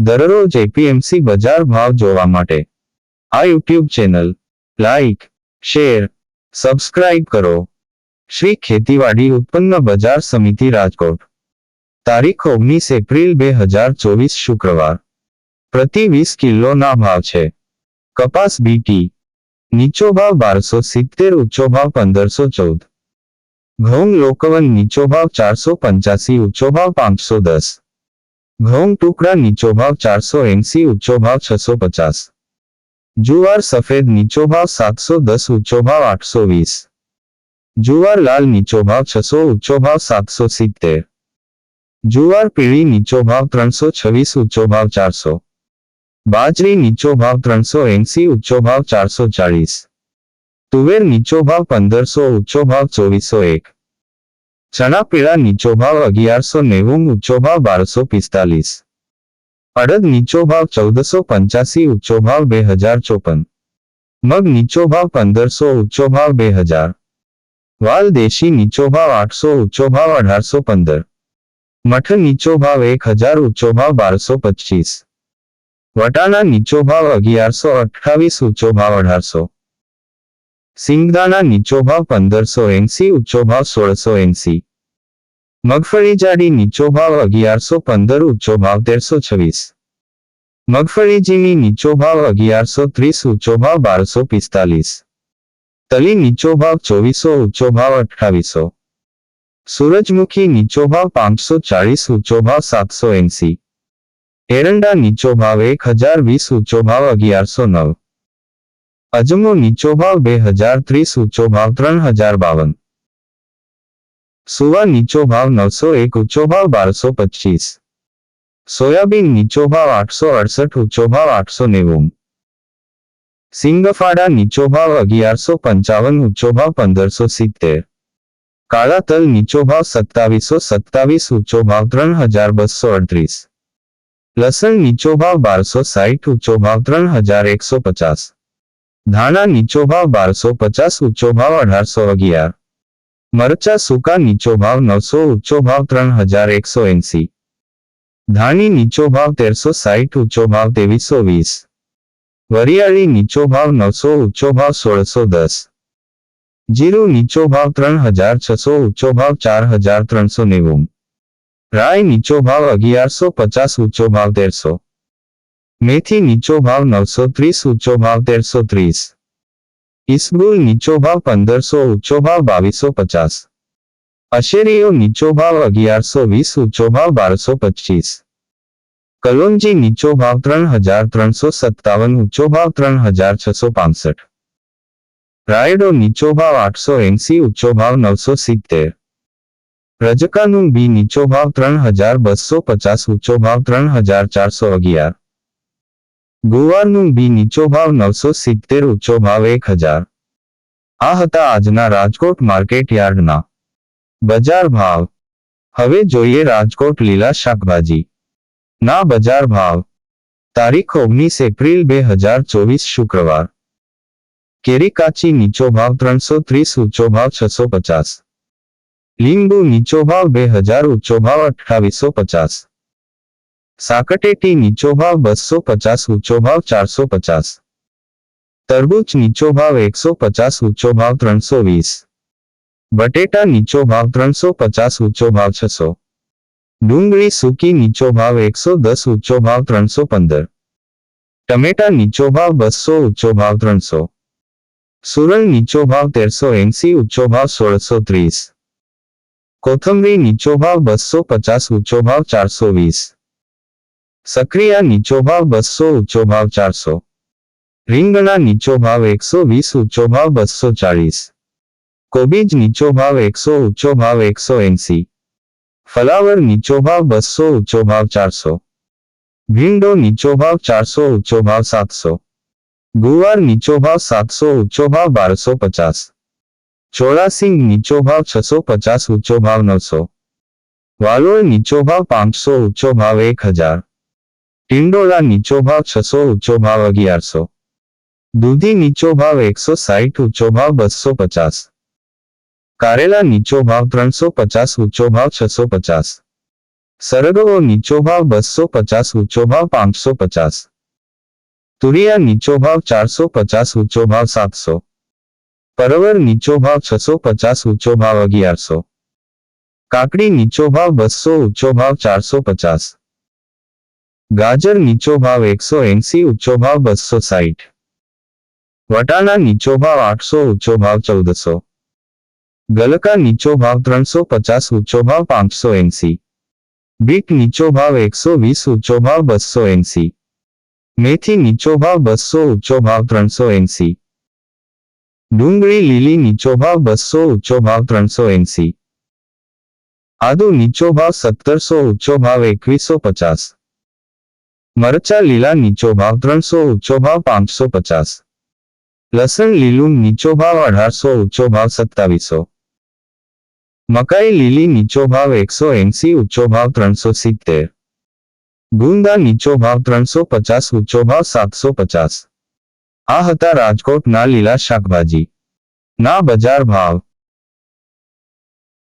દરરોજ એપીએમસી બજાર ભાવ જોવા માટે. આ YouTube channel, like, share, subscribe કરો. શ્રી ખેતીવાડી ઉત્પન્ન બજાર સમિતિ રાજકોટ. તારીખ ઓગણીસ એપ્રિલ બે હજાર ચોવીસ શુક્રવાર. પ્રતિ વીસ કિલોના ભાવ છે. કપાસ બીટી નીચો ભાવ બારસો સિત્તેર, ઊંચો ભાવ પંદરસો ચૌદ. ઘઉં લોકવન નીચો ભાવ ચારસો પંચ્યાસી, ઊંચો ભાવ પાંચસો દસ. ઘઉં ટુકડા નીચો ભાવ ચારસો એંસી, ઊંચો ભાવ છસો પચાસ. જુવાર સફેદ નીચો ભાવ સાતસો દસ, ઊંચો ભાવ આઠસો વીસ. જુવાર લાલ નીચો ભાવ છસો, ઊંચો ભાવ સાતસો સિત્તેર. જુવાર પીળી નીચો ભાવ ત્રણસો છવ્વીસ, ઊંચો ભાવ ચારસો. બાજરી નીચો ભાવ ત્રણસો એંસી, ઊંચો ભાવ ચારસો ચાળીસ. તુવેર નીચો ભાવ પંદરસો, ઊંચો ભાવ ચોવીસો એક. ચણા પીળા નીચો ભાવ અગિયારસો નેવું ઊંચો ભાવ બારસો પિસ્તાલીસ અડદ નીચો ભાવ ચૌદસો પંચ્યાસી ઊંચો ભાવ બે હજાર ચોપન મગ નીચો ભાવ પંદરસો ઊંચો ભાવ બે હજાર વાલ દેશી નીચો ભાવ આઠસો ઊંચો ભાવ અઢારસો પંદર મઠ નીચો ભાવ એક હજાર ઊંચો ભાવ બારસો પચીસ વટાણા નીચો ભાવ અગિયારસો અઠ્ઠાવીસ ઊંચો ભાવ અઢારસો સિંગદાણા નીચો ભાવ પંદરસો એંસી ઊંચો ભાવ સોળસો એંસી. મગફળી જાડી નીચો ભાવ અગિયારસો પંદર ઊંચો ભાવ તેરસો છવ્વીસ. મગફળી જીની નીચો ભાવ અગિયારસો ત્રીસ ઊંચો ભાવ બારસો પિસ્તાલીસ. તલી નીચો ભાવ ચોવીસો ઊંચો ભાવ અઠાવીસો સૂરજમુખી નીચો ભાવ પાંચસો ચાળીસ ઊંચો ભાવ સાતસો એંસી. એરંડા નીચો ભાવ એક હજાર વીસ ઊંચો ભાવ અગિયારસો નવ. અજમો નીચો ભાવ બે હજાર ત્રીસ ઊંચો ભાવ ત્રણ હજાર બાવન સુવા નીચો ભાવ નવસો એક ઊંચો ભાવ બારસો પચીસ સોયાબીન નીચો ભાવ આઠસો અડસઠ ઊંચો ભાવ આઠસો નેવું સિંગફાડા નીચો ભાવ અગિયારસો પંચાવન ઊંચો ભાવ પંદરસો સિત્તેર કાળા તલ નીચો ભાવ સત્તાવીસો સત્તાવીસ ઊંચો ભાવ ત્રણ હજાર બસો અડત્રીસ લસણ નીચો ભાવ બારસો સાઠ ઊંચો ભાવ ત્રણ હજાર એકસો પચાસ ધાણા નીચો ભાવ બારસો પચાસ ઊંચો ભાવ અઢારસો અગિયાર મરચા સૂકા નીચો ભાવ નવસો ઊંચો ભાવ ત્રણ હજાર એકસો એંસી ધાણી નીચો ભાવ તેરસો સાઠ ઊંચો ભાવ ત્રેવીસો વીસ વરિયાળી નીચો ભાવ નવસો ઊંચો ભાવ સોળસો દસ જીરું નીચો ભાવ ત્રણ હજાર છસો ઊંચો ભાવ ચાર હજાર ત્રણસો નેવું રાય નીચો ભાવ અગિયારસો પચાસ ઊંચો ભાવ તેરસો મેથી નીચો ભાવ નવસો ત્રીસ ઊંચો ભાવ તેરસો ત્રીસ ઇસબુલ નીચો ભાવ પંદરસો ઊંચો ભાવ બાવીસો પચાસ અશેરીઓ નીચો ભાવ અગિયારસો વીસ ઊંચો ભાવ બારસો પચીસ કલોંજી નીચો ભાવ ત્રણ હજાર ત્રણસો સત્તાવન ઊંચો ભાવ ત્રણ હજાર છસો પાસઠ રાયડો નીચો ભાવ આઠસો એંસી ઊંચો ભાવ નવસો સિત્તેર રજકાનું બી નીચો ભાવ ત્રણ હજાર બસો પચાસ ઊંચો ભાવ ત્રણ હજાર ચારસો અગિયાર ગુવારનું બી નીચો ભાવ નવસો સિત્તેર ઊંચો ભાવ એક હજાર. આ હતા આજના રાજકોટ માર્કેટ યાર્ડના બજાર ભાવ. હવે જોઈએ રાજકોટ લીલા શાકભાજી. ના બજાર ભાવ. તારીખ ઓગણીસ એપ્રિલ બે હજાર ચોવીસ શુક્રવાર. કેરી કાચી નીચો ભાવ ત્રણસો ત્રીસ ઊંચો ભાવ છસો પચાસ. લીંબુ નીચો ભાવ બે હજાર ઊંચો ભાવ અઠ્ઠાવીસો પચાસ. સાકટેટી નીચો ભાવ બસો પચાસ ઊંચો ભાવ ચારસો પચાસ તરબૂચ નીચો ભાવ એકસો પચાસ ઊંચો ભાવ ત્રણસો વીસ બટેટા નીચો ભાવ ત્રણસો પચાસ ઊંચો ભાવ છસો ડુંગળી સૂકી નીચો ભાવ એકસો દસ ઊંચો ભાવ ત્રણસો પંદર ટમેટા નીચો ભાવ બસો ઊંચો ભાવ ત્રણસો સુરલ નીચો ભાવ તેરસો એંસી ઊંચો ભાવ સોળસો ત્રીસ કોથમરી નીચો ભાવ બસો પચાસ ઊંચો ભાવ ચારસો વીસ સક્રિયા નીચો ભાવ બસો ઊંચો ભાવ ચારસો રીંગણા નીચો ભાવ એકસો વીસ ઊંચો ભાવ બસો ચાળીસ કોબીજ નીચો ભાવ એકસો ઊંચો ભાવ એકસો એંસી ફલાવર નીચો ભાવ બસો ઊંચો ભાવ ચારસો ભીંડો નીચો ભાવ ચારસો ઊંચો ભાવ સાતસો ગુવાર નીચો ભાવ સાતસો ઊંચો ભાવ બારસો પચાસ ચોળાસિંગ નીચો ભાવ છસો પચાસ ઊંચો ભાવ નવસો વાલોળ નીચો ભાવ પાંચસો ઊંચો ભાવ એક હજાર ટિંડોળા નીચો ભાવ છસો ઊંચો ભાવ અગિયારસો દૂધી નીચો ભાવ એકસો સાઠ ઊંચો ભાવ બસો પચાસ કારેલા નીચો ભાવ ત્રણસો પચાસ ઊંચો ભાવ છસો પચાસ સરગવો નીચો ભાવ બસો પચાસ ઊંચો ભાવ પાંચસો પચાસ તુરિયા નીચો ભાવ ચારસો પચાસ ઊંચો ભાવ સાતસો પરવર નીચો ભાવ છસો પચાસ ઊંચો ભાવ અગિયારસો કાકડી નીચો ભાવ બસો ઊંચો ભાવ ચારસો પચાસ ગાજર નીચો ભાવ એકસો એંસી ઊંચો ભાવ બસો સાઠ વટાણા નીચો ભાવ આઠસો ઊંચો ભાવ ચૌદસો ગલકા નીચો ભાવ ત્રણસો પચાસ ઊંચો ભાવ પાંચસો એંસી બીટ નીચો ભાવ એકસો વીસ ઊંચો ભાવ બસો એંસી મેથી નીચો ભાવ બસો ઊંચો ભાવ ત્રણસો એંસી ડુંગળી લીલી નીચો ભાવ બસો ઊંચો ભાવ ત્રણસો એંસી આદુ નીચો ભાવ સત્તરસો ઊંચો ભાવ એકવીસો પચાસ મરચા લીલા નીચો ભાવ ત્રણસો ઊંચો ભાવ પાંચસો પચાસ. લસણ લીલું નીચો ભાવ અઢારસો ઊંચો ભાવ સત્તાવીસો. મકાઈ લીલી નીચો ભાવ એકસો એંસી ઊંચો ભાવ ત્રણસો સિત્તેર. ગુંદા નીચો ભાવ ત્રણસો પચાસ ઊંચો ભાવ સાતસો પચાસ. આ હતા રાજકોટના લીલા શાકભાજી. ના બજાર ભાવ.